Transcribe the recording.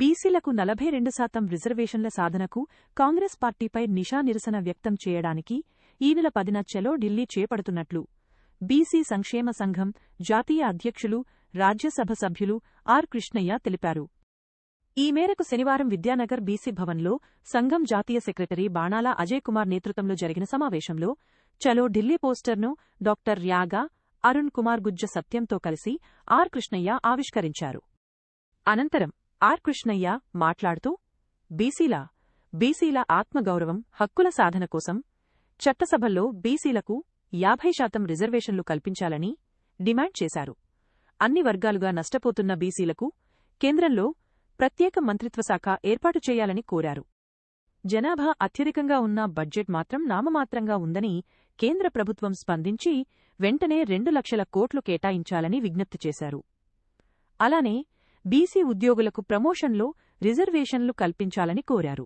బీసీలకు నలభై రెండు శాతం రిజర్వేషన్ల సాధనకు కాంగ్రెస్ పార్టీపై నిషా నిరసన వ్యక్తం చేయడానికి ఈ నెల పదిన చెలో ఢిల్లీ చేపడుతున్నట్లు. బీసీ సంక్షేమ సంఘం జాతీయ అధ్యక్షులు రాజ్యసభ సభ్యులు ఆర్ కృష్ణయ్య తెలిపారు. ఈ మేరకు శనివారం విద్యానగర్ బీసీ భవన్లో సంఘం జాతీయ సెక్రటరీ బాణాల అజయ్ కుమార్ నేతృత్వంలో జరిగిన సమావేశంలో చలో ఢిల్లీ పోస్టర్ను డాక్టర్ ర్యాగా అరుణ్ కుమార్ గుజ్జ సత్యంతో కలిసి ఆర్ కృష్ణయ్య ఆవిష్కరించారు. అనంతరం ఆర్ కృష్ణయ్య మాట్లాడుతూ బీసీల బీసీల ఆత్మగౌరవం హక్కుల సాధన కోసం చట్టసభల్లో బీసీలకు యాభై శాతం రిజర్వేషన్లు కల్పించాలని డిమాండ్ చేశారు. అన్ని వర్గాలుగా నష్టపోతున్న బీసీలకు కేంద్రంలో ప్రత్యేక మంత్రిత్వశాఖ ఏర్పాటు చేయాలని కోరారు. జనాభా అత్యధికంగా ఉన్న బడ్జెట్ మాత్రం నామమాత్రంగా ఉందని కేంద్ర ప్రభుత్వం స్పందించి వెంటనే రెండు లక్షల కోట్లు కేటాయించాలని విజ్ఞప్తి చేశారు. అలానే బీసీ ఉద్యోగులకు ప్రమోషన్లో రిజర్వేషన్లు కల్పించాలని కోరారు.